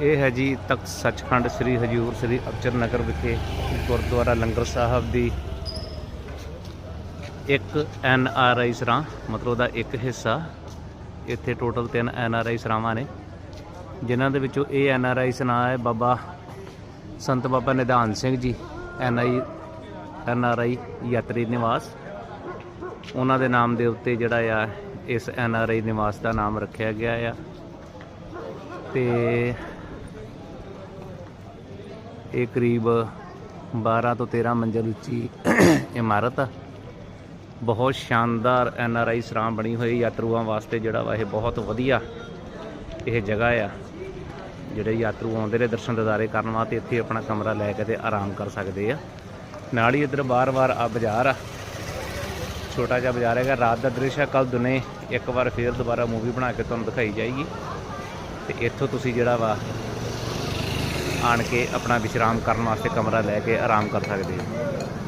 ਇਹ ਹੈ ਜੀ ਤਖਤ ਸੱਚਖੰਡ ਸ੍ਰੀ ਹਜੂਰ ਸ੍ਰੀ ਅਬਚਰ ਨਗਰ ਵਿਖੇ ਗੁਰਦੁਆਰਾ ਲੰਗਰ ਸਾਹਿਬ ਦੀ ਇੱਕ ਐਨ ਆਰ ਆਈ ਸਰਾਂ, ਮਤਲਬ ਉਹਦਾ ਇੱਕ ਹਿੱਸਾ। ਇੱਥੇ ਟੋਟਲ ਤਿੰਨ ਐਨ ਆਰ ਆਈ ਸਰਾਵਾਂ ਨੇ। ਜਿਨ੍ਹਾਂ ਦੇ ਵਿੱਚੋਂ ਇਹ ਐਨ ਆਰ ਆਈ ਸਰਾਂ ਹੈ ਬਾਬਾ ਸੰਤ ਬਾਬਾ ਨਿਧਾਨ ਸਿੰਘ ਜੀ, ਐਨ ਆਈ ਐਨ ਆਰ ਆਈ ਯਾਤਰੀ ਨਿਵਾਸ। ਉਹਨਾਂ ਦੇ ਨਾਮ ਦੇ ਉੱਤੇ ਜਿਹੜਾ ਆ, ਇਸ ਐਨ ਆਰ ਆਈ ਨਿਵਾਸ ਦਾ ਨਾਮ ਰੱਖਿਆ ਗਿਆ ਆ। ਤੇ ਇਹ ਕਰੀਬ 12 ਤੋਂ 13 ਮੰਜ਼ਿਲ ਉੱਚੀ ਇਮਾਰਤ ਆ। ਬਹੁਤ ਸ਼ਾਨਦਾਰ ਐਨ ਆਰ ਆਈ ਸਰਾਂ ਬਣੀ ਹੋਈ ਯਾਤਰੂਆਂ ਵਾਸਤੇ ਜਿਹੜਾ ਵਾ ਇਹ ਬਹੁਤ ਵਧੀਆ ਇਹ ਜਗ੍ਹਾ ਆ। ਜਿਹੜੇ ਯਾਤਰੂ ਆਉਂਦੇ ਨੇ ਦਰਸ਼ਨ ਦਿਦਾਰੇ ਕਰਨ ਵਾਸਤੇ, ਇੱਥੇ ਆਪਣਾ ਕਮਰਾ ਲੈ ਕੇ ਤੇ ਆਰਾਮ ਕਰ ਸਕਦੇ ਆ। ਨਾਲ ਹੀ ਇੱਧਰ ਬਾਰ-ਬਾਰ ਆ ਬਾਜ਼ਾਰ ਆ। ਛੋਟਾ ਜਿਹਾ ਬਾਜ਼ਾਰ ਹੈਗਾ। ਰਾਤ ਦਾ ਦ੍ਰਿਸ਼ ਹੈ ਕੱਲ ਦੁਨੇ ਇੱਕ ਵਾਰ ਫੇਰ ਦੁਬਾਰਾ ਮੂਵੀ ਬਣਾ ਕੇ ਤੁਹਾਨੂੰ ਦਿਖਾਈ ਜਾਏਗੀ। ਤੇ ਇੱਥੋਂ ਤੁਸੀਂ ਜਿਹੜਾ ਵਾ ਆਣ ਕੇ ਆਪਣਾ ਵਿਸ਼ਰਾਮ ਕਰਨ ਵਾਸਤੇ ਕਮਰਾ ਲੈ ਕੇ ਆਰਾਮ ਕਰ ਸਕਦੇ ਹੋ।